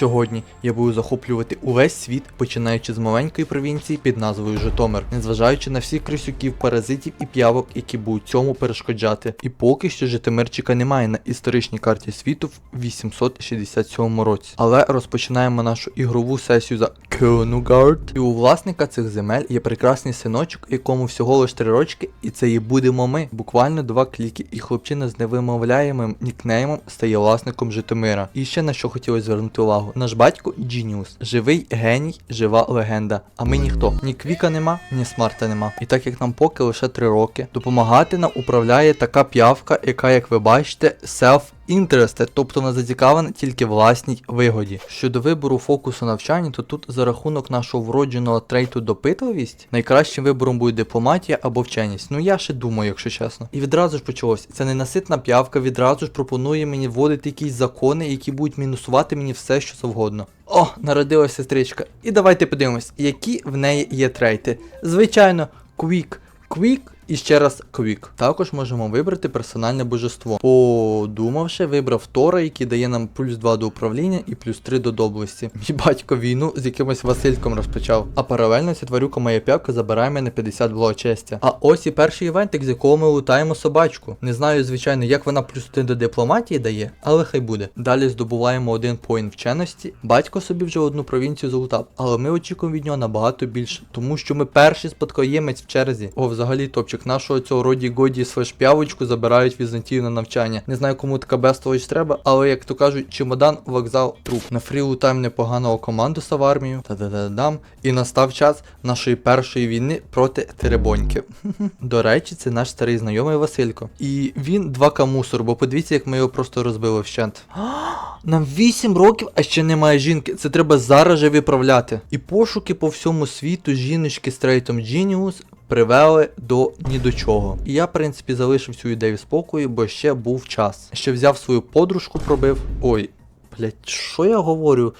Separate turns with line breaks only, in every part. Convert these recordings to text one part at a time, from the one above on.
Сьогодні я буду захоплювати увесь світ, починаючи з маленької провінції під назвою Житомир, незважаючи на всіх крисюків, паразитів і п'явок, які будуть цьому перешкоджати. І поки що Житомирчика немає на історичній карті світу в 867 році. Але розпочинаємо нашу ігрову сесію за Кенугард. І у власника цих земель є прекрасний синочок, якому всього лиш три рочки, і це і будемо ми. Буквально два кліки, і хлопчина з невимовляємим нікнеймом стає власником Житомира. І ще на що хотілося звернути увагу: наш батько Джініус. живий геній, жива легенда. А ми ніхто. Ні квіка нема, ні смарта нема. І так як нам поки лише три роки, допомагати нам управляє така п'явка, яка, як ви бачите, self Interested, тобто вона зацікавлена тільки власній вигоді. Щодо вибору фокусу навчання, то тут за рахунок нашого вродженого трейту допитливість найкращим вибором буде дипломатія або вченість. Ну я ще думаю, якщо чесно. І відразу ж почалось. Ця ненаситна п'явка відразу ж пропонує мені вводити якісь закони, які будуть мінусувати мені все, що завгодно. О, народилася сестричка. І давайте подивимось, які в неї є трейти. Звичайно, Quick. Quick і ще раз Quick. Також можемо вибрати персональне божество. Подумавши, вибрав Тора, який дає нам плюс 2 до управління і плюс 3 до доблесті. Мій батько війну з якимось Васильком розпочав. А паралельно ця тварюка моя п'явка забирає мене 50 благочестя. А ось і перший івентик, з якого ми лутаємо собачку. Не знаю, звичайно, як вона плюс 1 до дипломатії дає, але хай буде. Далі здобуваємо один поінт вченості. Батько собі вже одну провінцію залутав, але ми очікуємо від нього набагато більше, тому що ми перший спадкоємець в черзі. О, взагалі топчик нашого цього роді годі свешпявочку забирають Візантію на навчання. Не знаю, кому така безтович треба, але як то кажуть, чемодан, вокзал, труп. На фрі лутаємо непоганого командуса в армію. Та-да-да-дам. І настав час нашої першої війни проти Теребоньки. До речі, це наш старий знайомий Василько. І він 2К мусор, бо подивіться, як ми його просто розбили вщент. Нам 8 років, а ще немає жінки. Це треба зараз же виправляти. І пошуки по всьому світу жіночки з трейтом Genius привели до ні до чого. І я, в принципі, залишив цю ідею спокою, бо ще був час. Ще взяв свою подружку, пробив. Ой, блять, що я говорю?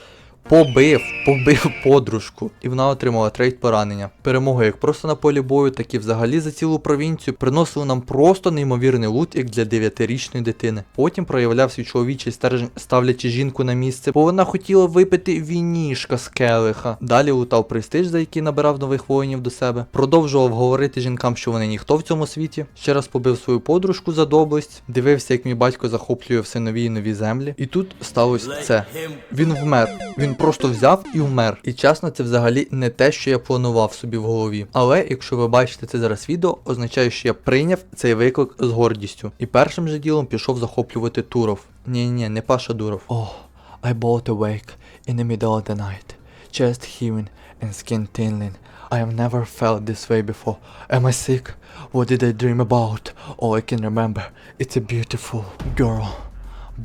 Побив, побив подружку, і вона отримала трейд поранення. Перемога як просто на полі бою, так і взагалі за цілу провінцію приносили нам просто неймовірний лут, як для 9-річної дитини. Потім проявляв свій чоловічий стержень, ставлячи жінку на місце, бо вона хотіла випити вінішка з келиха. Далі лутав престиж, за який набирав нових воїнів до себе. Продовжував говорити жінкам, що вони ніхто в цьому світі. Ще раз побив свою подружку за доблесть. Дивився, як мій батько захоплює все нові і нові землі. І тут сталося це. Він вмер. Він просто взяв і вмер. І чесно, це взагалі не те, що я планував собі в голові. Але якщо ви бачите це зараз відео, означає, що я прийняв цей виклик з гордістю. І першим же ділом пішов захоплювати Туров. Ні, ні, не Паша Дуров. Oh, I bought awake in the middle of the night. Chest heaving and skin tingling. I have never felt this way before. Am I sick? What did I dream about? All I can remember, it's a beautiful girl.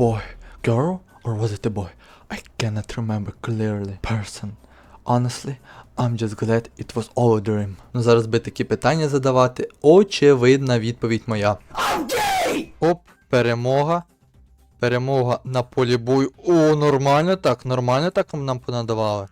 Boy. Girl? Or was it a boy? I cannot remember clearly. Person. Honestly, I'm just glad it was all a dream. Ну зараз би такі питання задавати. Очевидна відповідь моя. Оп, перемога. Перемога на полі бою. О, нормально так, нормально так нам понадавали.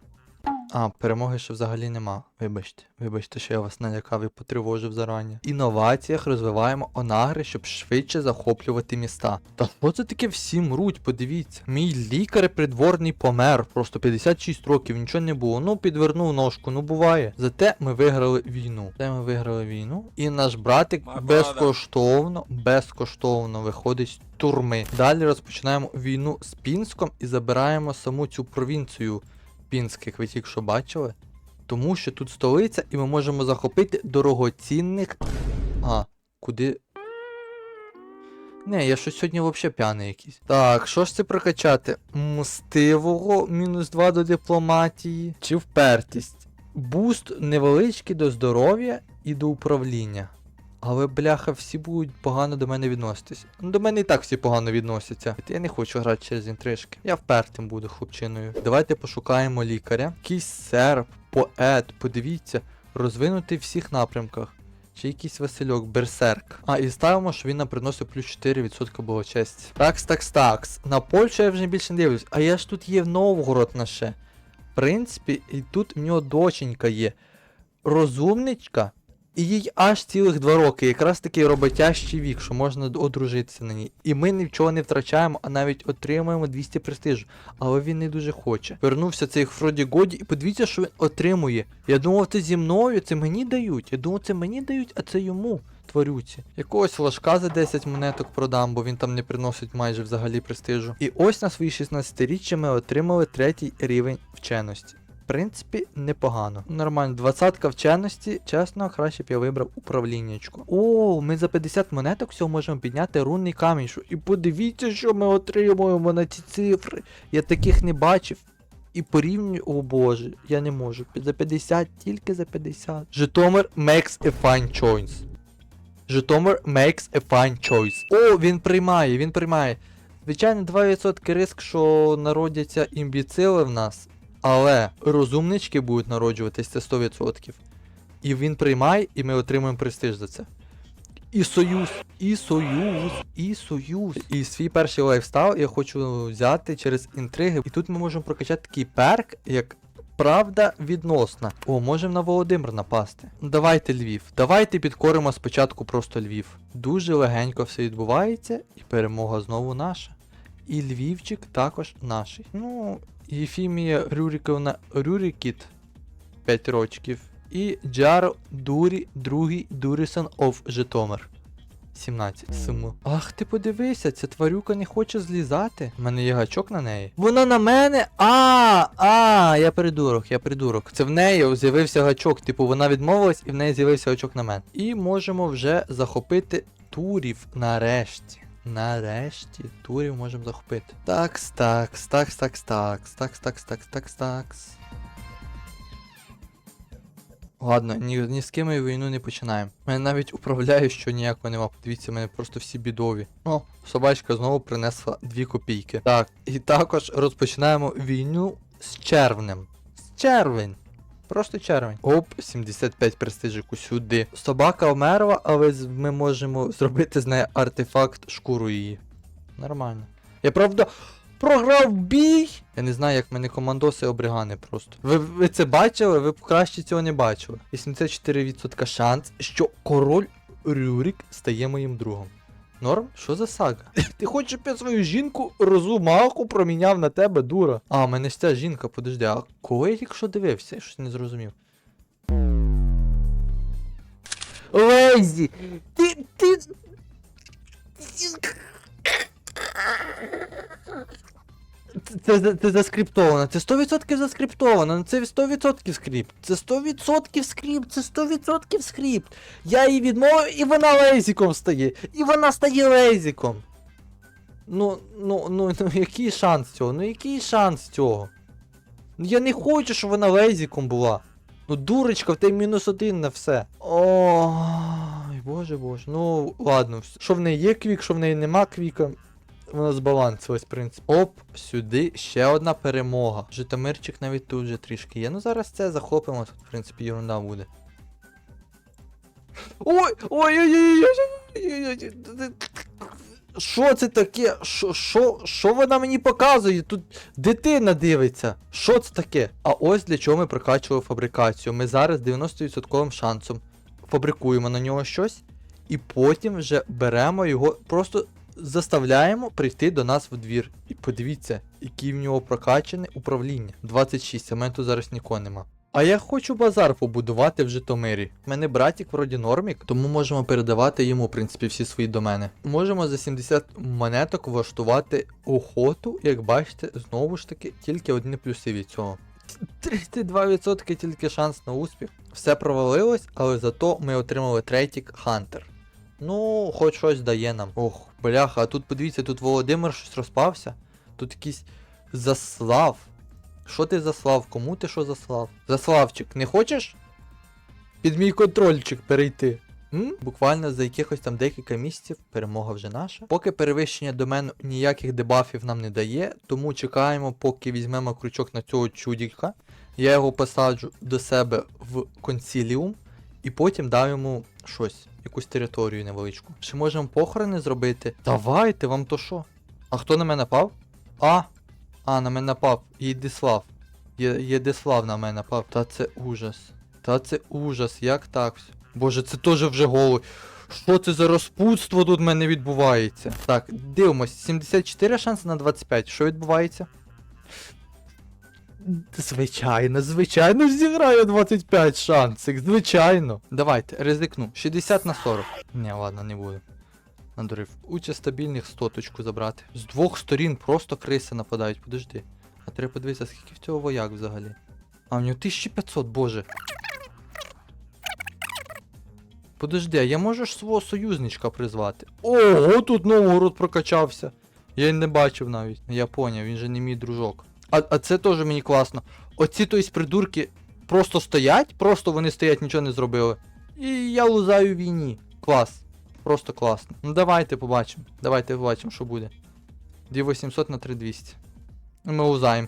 А, перемоги ще взагалі нема. Вибачте, вибачте, що я вас налякав і потривожив зарані. Інноваціях розвиваємо онагри, щоб швидше захоплювати міста. Та що це таке всі мруть, подивіться. Мій лікар придворний помер, просто 56 років, нічого не було. Ну, підвернув ножку, ну буває. Зате ми виграли війну. Зате ми виграли війну. І наш братик безкоштовно, безкоштовно виходить з турми. Далі розпочинаємо війну з Пінском і забираємо саму цю провінцію пінських, ви тільки що бачили. Тому що тут столиця, і ми можемо захопити дорогоцінних. А, куди. Не, я щось сьогодні взагалі п'яний якийсь. Так, що ж це прокачати? Мстивого, мінус 2 до дипломатії. Чи впертість? Буст невеличкий до здоров'я і до управління. Але, бляха, всі будуть погано до мене відноситись. Ну, до мене і так всі погано відносяться. Я не хочу грати через інтрижки. Я впертим буду хлопчиною. Давайте пошукаємо лікаря. Якийсь серб, поет, подивіться, розвинутий в всіх напрямках. Чи якийсь Васильок, берсерк. А, і ставимо, що він нам приносить плюс 4% благочесті. Такс, такс, такс. На Польщу я вже більше не дивлюсь. А я ж тут є в Новгород на ще. В принципі, і тут в нього доченька є. Розумничка. І їй аж цілих два роки, якраз такий роботящий вік, що можна одружитися на ній. І ми нічого не втрачаємо, а навіть отримуємо 200 престижу. Але він не дуже хоче. Вернувся цей Фроді Годі, і подивіться, що він отримує. Я думав, це зі мною, це мені дають. Я думав, це мені дають, а це йому. Тварюці. Якогось флажка за 10 монеток продам, бо він там не приносить майже взагалі престижу. І ось на свої 16-річчя ми отримали третій рівень вченості. В принципі, непогано. Нормально, двадцятка вченості, чесно, краще б я вибрав управліннячку. О, ми за 50 монеток всього можемо підняти рунний камінь. І подивіться, що ми отримуємо на ці цифри. Я таких не бачив. І порівнюю, о боже, я не можу. За 50, тільки за 50. Житомир makes a fine choice. Житомир makes a fine choice. О, він приймає, він приймає. Звичайно, 2% риск, що народяться імбіцили в нас. Але розумнички будуть народжуватись, це 100%. І він приймає, і ми отримуємо престиж за це. І союз, і союз, і союз. І свій перший лайфстайл я хочу взяти через інтриги. І тут ми можемо прокачати такий перк, як правда відносна. О, можемо на Володимир напасти. Давайте Львів. Давайте підкоримо спочатку просто Львів. Дуже легенько все відбувається, і перемога знову наша. І Львівчик також наш. Ну, Єфімія Рюріковна Рюрікіт 5 рочків. І Джаро Дурі, другий Дурісон оф Житомир. 17. Суму. Ах, ти подивися, ця тварюка не хоче злізати. У мене є гачок на неї. Вона на мене. А, а, я придурок, я придурок. Це в неї з'явився гачок. Типу, вона відмовилась і в неї з'явився гачок на мене. І можемо вже захопити турів нарешті. Нарешті турів можемо захопити. Такс, такс, такс, такс, такс, такс, такс, такс, такс, такс. Ладно, ні, ні з ким ми війну не починаємо. Мене навіть управляю, що ніякого нема. Подивіться, мене просто всі бідові. О, собачка знову принесла 2 копійки. Так, і також розпочинаємо війну з червнем. З червень. Просто червень. Оп, 75 престижику сюди. Собака вмерла, але ми можемо зробити з неї артефакт шкуру її. Нормально. Я правда. Програв бій! Я не знаю, як мене командоси обригани просто. Ви, ви це бачили? Ви краще цього не бачили. 84% шанс, що король Рюрік стає моїм другом. Норм? Що за сага? Ти хочеш, щоб я свою жінку розумаху проміняв на тебе, дура? А, в мене ж ця жінка, подожди, а кого я тільки що дивився? Я щось не зрозумів. Лейзі! Ти. ти. Це, це, це заскриптовано, це 100% заскриптовано, це 100% скрипт. Це 100% скрипт, це 100% скрипт. Я її відмовив, і вона лейзиком стає. І вона стає лейзиком. Ну, ну, ну, ну, який шанс цього? Ну який шанс цього? Ну я не хочу, щоб вона лейзиком була. Ну, дурочка, в тебе мінус один на все. Ой, боже боже. Ну, ладно, що в неї є квік, що в неї нема квіка. Вона збалансилась, в принципі. Оп, сюди ще одна перемога. Житомирчик навіть тут вже трішки є. Ну зараз це захопимо, тут, в принципі, ерунда буде. Ой, ой, ой, ой, ой, ой, ой. Що це таке? Що, що, що вона мені показує? Тут дитина дивиться. Що це таке? А ось для чого ми прокачували фабрикацію. Ми зараз 90% шансом фабрикуємо на нього щось, і потім вже беремо його, просто заставляємо прийти до нас в двір. І подивіться, який в нього прокачане управління. 26, а мене тут зараз нікого нема. А я хочу базар побудувати в Житомирі. У мене братік вроді нормік, тому можемо передавати йому, в принципі, всі свої домени. Можемо за 70 монеток влаштувати охоту, як бачите, знову ж таки, тільки одні плюси від цього. 32% тільки шанс на успіх. Все провалилось, але зато ми отримали третік Хантер. Ну, хоч щось дає нам. Ох, бляха, а тут подивіться, тут Володимир щось розпався. Тут якийсь заслав. Що ти заслав? Кому ти що заслав? Заславчик, не хочеш? Під мій контрольчик перейти. М? Буквально за якихось там декілька місяців перемога вже наша. Поки перевищення домену ніяких дебафів нам не дає, тому чекаємо, поки візьмемо крючок на цього чудіка. Я його посаджу до себе в консіліум, і потім дам йому щось, якусь територію невеличку. Чи можемо похорони зробити? Давайте, вам то що? А хто на мене напав? А, а, на мене напав. Єдислав. Є, Єдислав на мене напав. Та це ужас. Та це ужас, як так? Боже, це теж вже голий. Що це за розпутство тут в мене відбувається? Так, дивимось, 74 шанси на 25. Що відбувається? Звичайно, звичайно, зіграю 25 шансик, звичайно. Давайте, ризикну. 60 на 40. Ні, ладно, не буду. Надурив. Участь стабільних 100 точку забрати. З двох сторін просто криси нападають, подожди. А треба подивитися, скільки в цього вояк взагалі. А, в нього 1500, боже. Подожди, а я можу ж свого союзничка призвати? Ого, тут Новгород прокачався. Я й не бачив навіть. Я поняв, він же не мій дружок. А, а це теж мені класно. Оці то придурки просто стоять, просто вони стоять, нічого не зробили. І я лузаю в війні. Клас. Просто класно. Ну давайте побачимо. Давайте побачимо, що буде. 2800 на 3200. І ми лузаємо.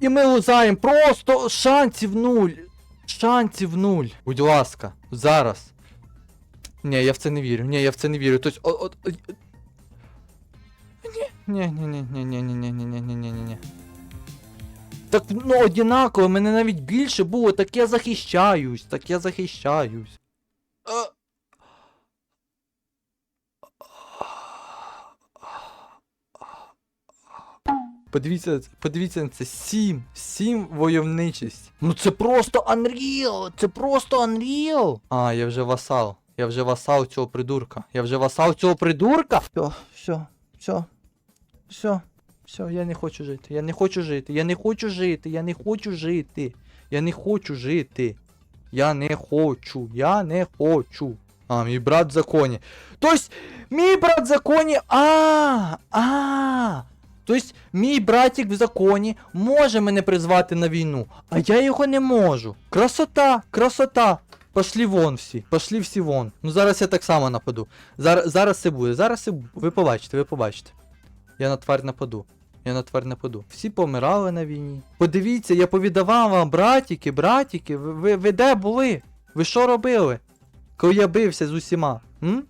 І ми лузаємо. Просто шансів нуль. Шансів нуль. Будь ласка, зараз. Ні, я в це не вірю. Ні, я в це не вірю. Тобто, от, от, ні, ні, ні, ні, ні, ні, ні, ні, ні, ні, ні, ні. Так ну одинаково, мене навіть більше було, так я захищаюсь, так я захищаюсь. Подивіться, подивіться на це. Сім. Сім войовничість. Ну це просто Unreal! Це просто Unreal! А, я вже васал. Я вже васал цього придурка. Я вже васал цього придурка! Все, все, все. Все. Все, я не хочу жити. Я не хочу жити. Я не хочу жити. Я не хочу жити. Я не хочу жити. Я не хочу. Я не хочу. А, мій брат в законі. Тобто, мій брат в законі. А, а. Тобто, мій братик в законі може мене призвати на війну, а я його не можу. Красота, красота. Пошлі вон всі, пошлі всі вон. Ну зараз я так само нападу. Зараз, зараз це буде, зараз це буде. Ви побачите, ви побачите. Я на тварь нападу. Я на тварь нападу. Всі помирали на війні. Подивіться, я повідавав вам, братіки, братіки, ви, ви, ви де були? Ви що робили? Коли я бився з усіма? М?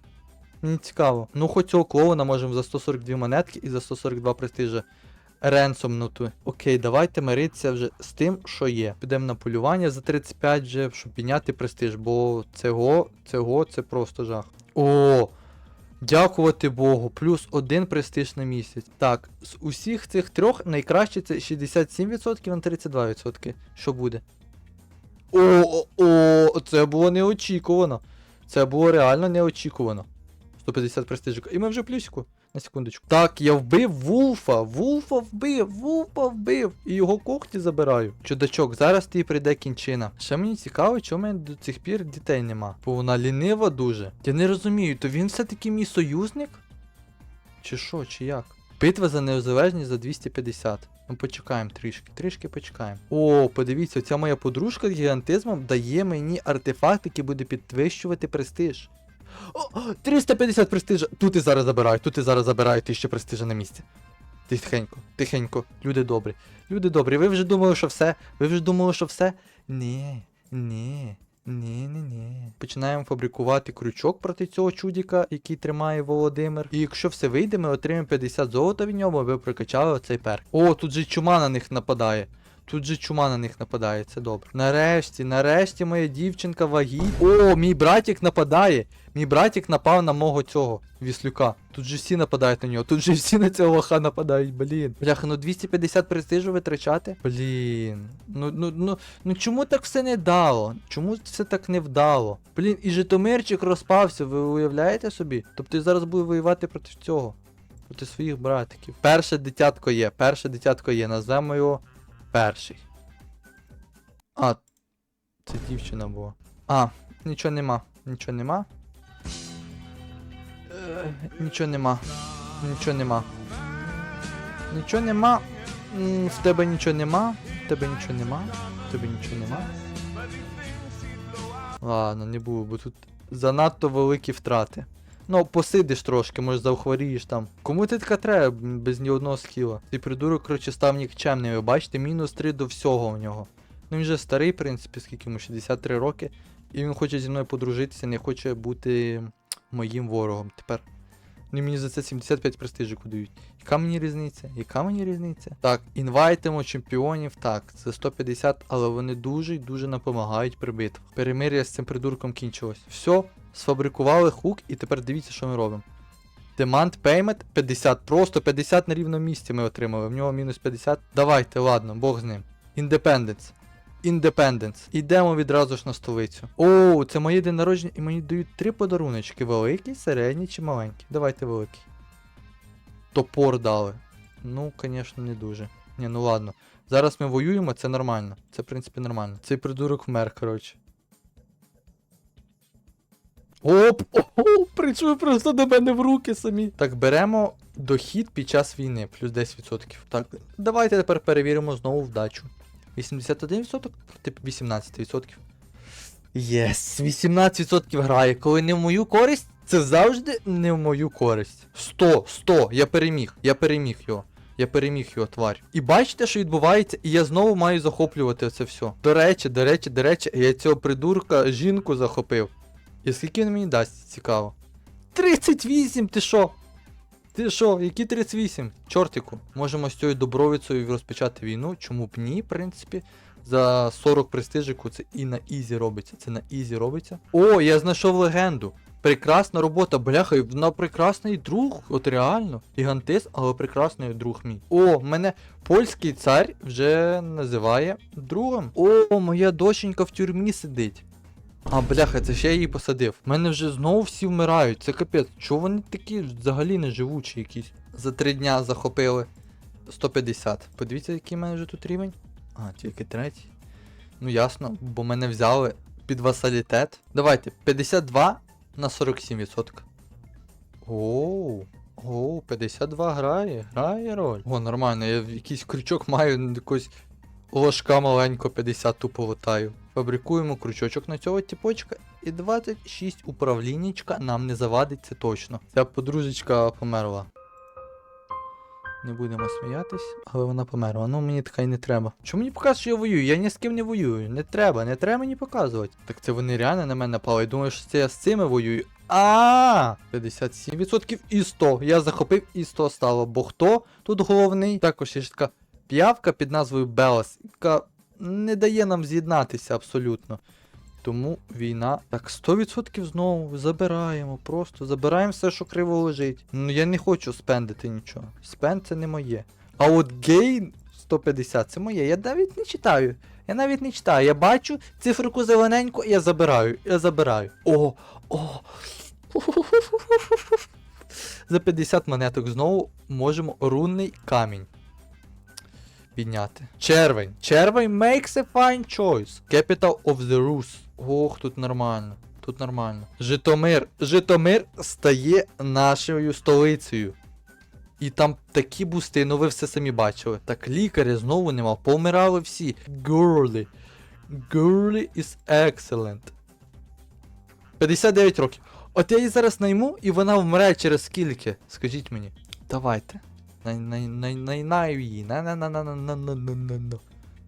Мені цікаво. Ну, хоч цього клоуна можемо за 142 монетки і за 142 престижа ренсомнути. Окей, давайте миритися вже з тим, що є. Підемо на полювання за 35 вже, щоб підняти престиж, бо цього, цього це просто жах. О! Дякувати Богу, плюс один престиж на місяць. Так, з усіх цих трьох найкраще це 67% на 32%. Що буде? О, о, о, це було неочікувано. Це було реально неочікувано. 150 престижок. І ми вже плюсику. На секундочку. Так, я вбив Вулфа. Вулфа вбив, Вулфа вбив. І його когті забираю. Чудачок, зараз тобі прийде кінчина. Ще мені цікаво, чому мене до цих пір дітей нема. Бо вона лінива дуже. Я не розумію, то він все-таки мій союзник? Чи що, чи як? Битва за незалежність за 250. Ну почекаємо трішки, трішки почекаємо. О, подивіться, ця моя подружка з гігантизмом дає мені артефакт, який буде підвищувати престиж. О, 350 престижа. Тут і зараз забираю, тут і зараз забираю 1000 престижа на місці. Тихенько, тихенько, люди добрі. Люди добрі, ви вже думали, що все? Ви вже думали, що все? Ні, ні, ні, ні, ні. Починаємо фабрикувати крючок проти цього чудіка, який тримає Володимир. І якщо все вийде, ми отримаємо 50 золота від нього, ви прокачали оцей перк. О, тут же чума на них нападає. Тут же чума на них нападає, це добре. Нарешті, нарешті моя дівчинка вагітна. О, мій братик нападає. Мій братик напав на мого цього віслюка. Тут же всі нападають на нього. Тут же всі на цього лоха нападають, блін. Бляха, ну 250 престижу витрачати? Блін. Ну, ну, ну, ну чому так все не дало? Чому все так не вдало? Блін, і Житомирчик розпався, ви уявляєте собі? Тобто я зараз буду воювати проти цього. Проти своїх братиків. Перше дитятко є, перше дитятко є, назвемо його перший. А, це дівчина була. А, нічого нема. Нічого нема. Е, нічого нема. Нічого нема. Нічого нема. В тебе нічого нема. В тебе нічого нема. В тебе нічого нема. Ладно, не буду, бо тут занадто великі втрати. Ну, посидиш трошки, може завхворієш там. Кому ти така треба без ні одного скіла? Цей придурок, коротше, став нікчемним. Ви бачите, мінус 3 до всього у нього. Ну він вже старий, в принципі, скільки йому 63 роки. І він хоче зі мною подружитися, не хоче бути моїм ворогом. Тепер Ну мені за це 75 престижику дають. Яка мені різниця? Яка мені різниця? Так, інвайтимо чемпіонів, так, це 150, але вони дуже і дуже допомагають при битвах. Перемир'я з цим придурком кінчилось. Все, сфабрикували хук, і тепер дивіться, що ми робимо. Demand payment 50. Просто 50 на рівному місці ми отримали. В нього мінус 50. Давайте, ладно, Бог з ним. Independence. Independence. Ідемо відразу ж на столицю. О, це моє день народження, і мені дають три подаруночки: великий, середній чи маленький. Давайте великий. Топор дали. Ну, звісно, не дуже. Ні, ну ладно. Зараз ми воюємо, це нормально. Це, в принципі, нормально. Цей придурок вмер, коротше. Оп! О, прийшов просто до мене в руки самі. Так, беремо дохід під час війни, плюс 10%. Так, давайте тепер перевіримо знову вдачу. 81% проти 18%. Єс, 18% грає. Коли не в мою користь, це завжди не в мою користь. 100, 100, я переміг, я переміг його. Я переміг його, тварь. І бачите, що відбувається, і я знову маю захоплювати це все. До речі, до речі, до речі, я цього придурка жінку захопив. І скільки він мені дасть, цікаво. 38, ти що? Ти що, які 38? Чортику. Можемо з цією добровицею розпочати війну. Чому б ні, в принципі. За 40 престижику це і на ізі робиться. Це на ізі робиться. О, я знайшов легенду. Прекрасна робота, бляха, вона прекрасний друг, от реально. Гігантис, але прекрасний друг мій. О, мене польський цар вже називає другом. О, моя доченька в тюрмі сидить. А, бляха, це ще я її посадив. У мене вже знову всі вмирають. Це капець. Чого вони такі взагалі не живучі якісь? За три дня захопили 150. Подивіться, який в мене вже тут рівень. А, тільки третій. Ну ясно, бо мене взяли під васалітет. Давайте, 52 на 47%. Оу. Оу, 52 грає, грає роль. О, нормально, я якийсь крючок маю якось ложка маленько 50 тупо летаю. Фабрикуємо крючочок на цього типочка. І 26 управліннячка нам не завадить це точно. Ця подружечка померла. Не будемо сміятись, але вона померла. Ну мені така й не треба. Чому мені показує, що я воюю? Я ні з ким не воюю. Не треба, не треба мені показувати. Так це вони реально на мене напали. Я думаю, що це я з цими воюю. А 57% і 100. Я захопив і 100 стало. Бо хто тут головний? Також є така п'явка під назвою Белас, яка не дає нам з'єднатися абсолютно. Тому війна. Так, 100% знову забираємо, просто забираємо все, що криво лежить. Ну я не хочу спендити нічого. Спенд це не моє. А от гейн 150 це моє. Я навіть не читаю. Я навіть не читаю. Я бачу циферку зелененьку, я забираю. Я забираю. О, о. За 50 монеток знову можемо рунний камінь підняти. Червень. Червень makes a fine choice. Capital of the Rus. Ох, тут нормально. Тут нормально. Житомир. Житомир стає нашою столицею. І там такі бусти, ну ви все самі бачили. Так лікаря знову нема. Помирали всі. Girly. Girly is excellent. 59 років. От я її зараз найму, і вона вмре через скільки? Скажіть мені. Давайте. Найнаю її.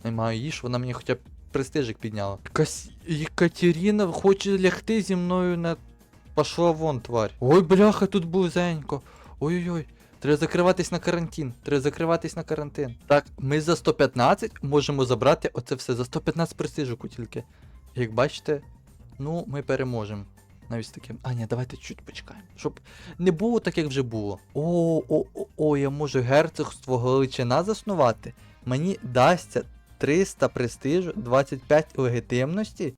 Наймаю її, щоб вона мені хоча б престижик підняла. Якась Екатерина хоче лягти зі мною на. Пошла вон, тварь. Ой, бляха, тут бузенько. Ой-ой-ой. Треба закриватись на карантин. Треба закриватись на карантин. Так, ми за 115 можемо забрати оце все. За 115 престижику тільки. Як бачите, ну, ми переможемо. Навіть таким. А, ні, давайте чуть почекаємо. Щоб не було так, як вже було. О, о, о, о, я можу герцогство Галичина заснувати. Мені дасться 300 престижу, 25 легітимності.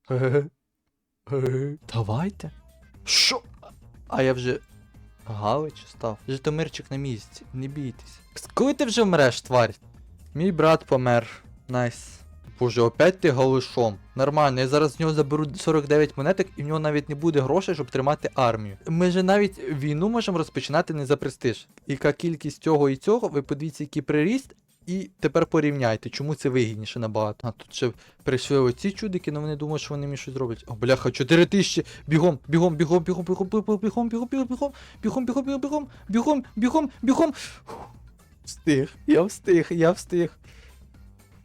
Давайте. Що? А я вже. Галич став. Житомирчик на місці. Не бійтесь. Коли ти вже вмреш, тварь? Мій брат помер. Найс. Боже, опять ти галишом. Нормально, я зараз з нього заберу 49 монеток, і в нього навіть не буде грошей, щоб тримати армію. Ми же навіть війну можемо розпочинати не за престиж. Яка кількість цього і цього, ви подивіться, який приріст, і тепер порівняйте, чому це вигідніше набагато. А тут ще прийшли оці чудики, але вони думають, що вони мені щось зроблять. О, бляха, 4 тисячі! Бігом, бігом, бігом, бігом, бігом, бігом, бігом, бігом, бігом, бігом, бігом, бігом, бігом, бігом, бігом, бігом, бігом. Встиг, я встиг, я встиг.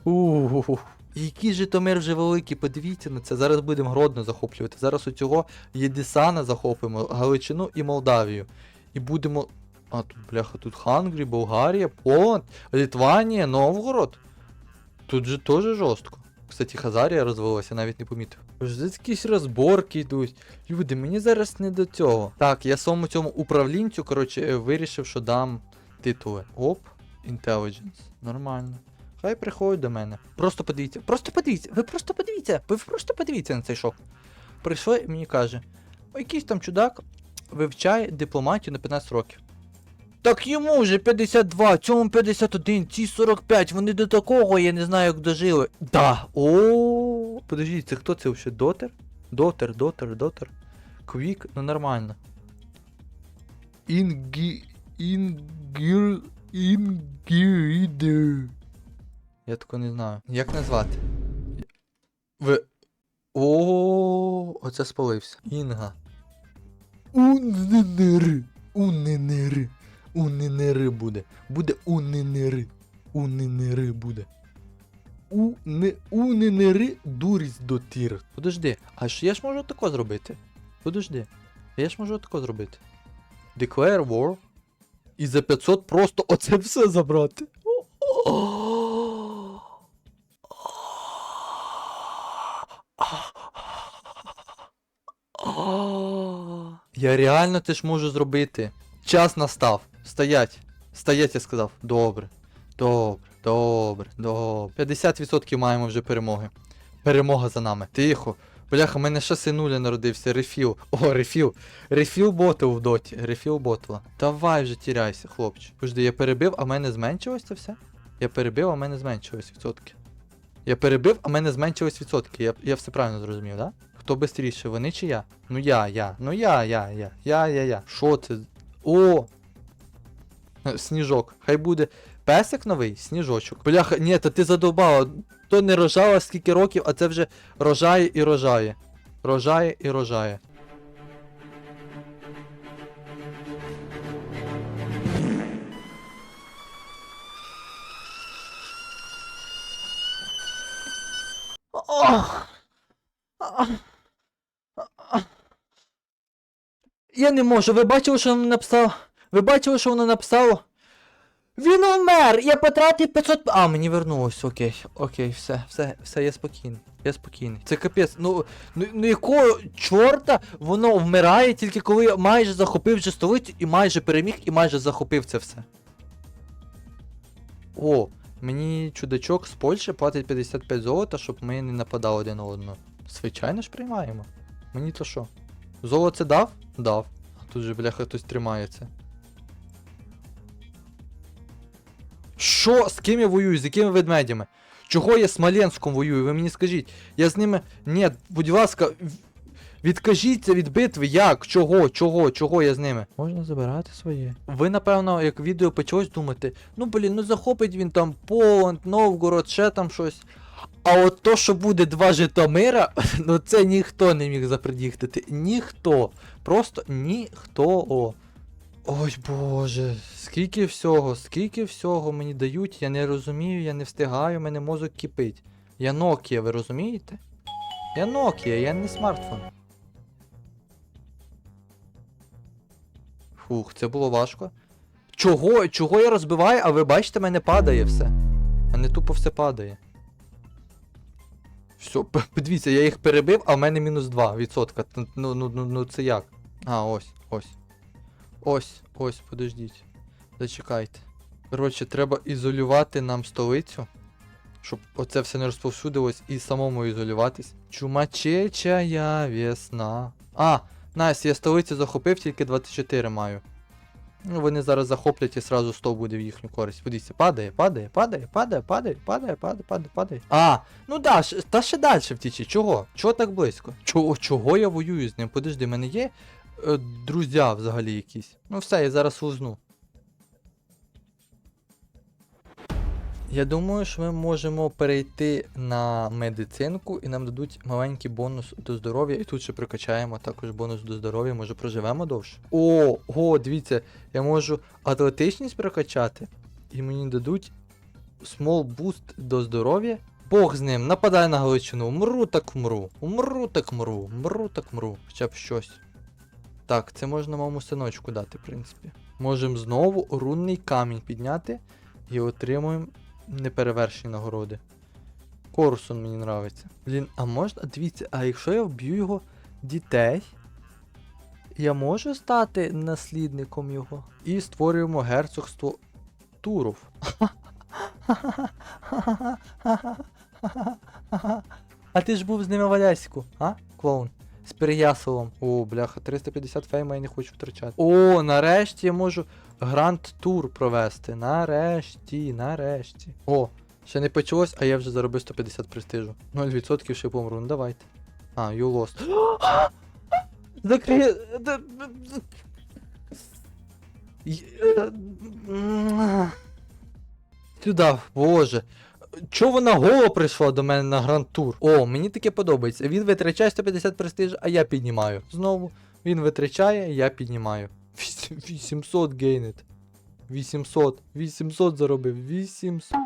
Ух. Який Житомир вже великий, подивіться на це. Зараз будемо Гродно захоплювати. Зараз у цього Єдисана захопимо, Галичину і Молдавію. І будемо. А тут, бляха, тут Хангрі, Болгарія, Поланд, Літванія, Новгород. Тут же теж жорстко. Кстати, Хазарія розвалилася, навіть не помітив. Ж якісь розборки йдуть. Люди, мені зараз не до цього. Так, я своєму цьому управлінцю, коротше, вирішив, що дам титули. Оп, Intelligence. Нормально. Хай приходить до мене. Просто подивіться, просто подивіться, ви просто подивіться, ви просто подивіться на цей шок. Прийшли і мені каже, якийсь там чудак вивчає дипломатію на 15 років. Так йому вже 52, цьому 51, ці 45, вони до такого, я не знаю, як дожили. Да. О, подождіть, це хто це взагалі? Дотер? Дотер, дотер, дотер. Квік, ну нормально. Інгі. Інгір. Інгірідер. Я такого не знаю. Як назвати? Ви. О, оце спалився. Інга. Уненери. Уненери. Уненери буде. Буде уненери. Уненери буде. Уне, уненери дурість до тір. Подожди, а ж я ж можу тако зробити? Подожди. Я ж можу тако зробити. Declare war. І за 500 просто оце все забрати. Я реально теж можу зробити. Час настав. Стоять. Стоять, я сказав. Добре. Добре, добре, добре. 50% маємо вже перемоги. Перемога за нами. Тихо. Бляха, в мене ще синуля народився, рефіл. О, рефіл. Рефіл ботл в доті. Рефіл ботла. Давай вже тіряйся, хлопче. Подожди, я перебив, а в мене зменшилось це все? Я перебив, а в мене зменшилось відсотки. Я перебив, а в мене зменшилось відсотки. Я, я все правильно зрозумів, да? Хто бистріше, вони чи я? Ну я, я. Ну я, я, я. Я, я, я. Що це? О! Сніжок. Хай буде. Песик новий, сніжочок. Бляха, ні, та ти задовбала. То не рожала скільки років, а це вже рожає і рожає. Рожає і рожає. Я не можу, ви бачили, що воно написало? Ви бачили, що воно написало? Він умер! Я потратив 500... А, мені вернулось, окей, окей, все, все, все, я спокійний. Я спокійний. Це капець. Ну, ну, ну якого чорта воно вмирає тільки коли я майже захопив вже столицю і майже переміг і майже захопив це все. О, мені чудачок з Польщі платить 55 золота, щоб ми не нападали один на одного. Звичайно ж приймаємо. Мені то що? Золото дав? Дав. А тут же, бляха, хтось тримається. Що? З ким я воюю? З якими ведмедями? Чого я з Смоленськом воюю? Ви мені скажіть. Я з ними. Ні, будь ласка, відкажіться від битви. Як? Чого? Чого? Чого я з ними? Можна забирати своє. Ви, напевно, як відео почалось думати, ну блін, ну захопить він там Поланд, Новгород, ще там щось. А от то, що буде два Житомира, ну це ніхто не міг запредіхтити. Ніхто. Просто ніхто. О. Ой боже, скільки всього, скільки всього мені дають, я не розумію, я не встигаю, мене мозок кипить. Я Nokia, ви розумієте? Я Nokia, я не смартфон. Фух, це було важко. Чого? Чого я розбиваю, а ви бачите, мене падає все. Мене тупо все падає. Все, подивіться, я їх перебив, а в мене мінус 2%. Ну, ну, ну, ну це як? А, ось, ось. Ось, ось, подождіть. Зачекайте. Коротше, треба ізолювати нам столицю. Щоб оце все не розповсюдилось і самому ізолюватись. Чумачечая весна. А, найс, я столицю захопив, тільки 24 маю. Ну, вони зараз захоплять і сразу 100 буде в їхню користь. Подивіться, падає, падає, падає, падає, падає, падає, падає, падає, падає. А, ну да, ш- та ще далі втічі. Чого? Чого так близько? Чого, чого я воюю з ним? Подожди, в мене є е, друзі взагалі якісь. Ну все, я зараз лузну. Я думаю, що ми можемо перейти на медицинку і нам дадуть маленький бонус до здоров'я. І тут ще прокачаємо також бонус до здоров'я, може проживемо довше. О, о, дивіться, я можу атлетичність прокачати. І мені дадуть small boost до здоров'я. Бог з ним, нападай на Галичину, умру так мру, умру так мру, умру так мру. Хоча б щось. Так, це можна моєму синочку дати, в принципі. Можемо знову рунний камінь підняти і отримуємо неперевершені нагороди. Корсун мені нравиться. Блін, а можна. Дивіться, а якщо я вб'ю його дітей, я можу стати наслідником його? І створюємо герцогство Туров. А ти ж був з ними в Аляську, а? Клоун. З Переяславом. О, бляха, 350 фейма я не хочу втрачати. О, нарешті я можу гранд тур провести. Нарешті, нарешті. О, ще не почалось, а я вже заробив 150 престижу. 0% ще помру. Ну давайте. А, you lost. Закрий. да- Сюда, боже. Чого вона голо прийшла до мене на гранд тур? О, мені таке подобається. Він витрачає 150 престиж, а я піднімаю. Знову. Він витрачає, я піднімаю. Вісім- 800 гейнет. 800. 800 заробив. 800.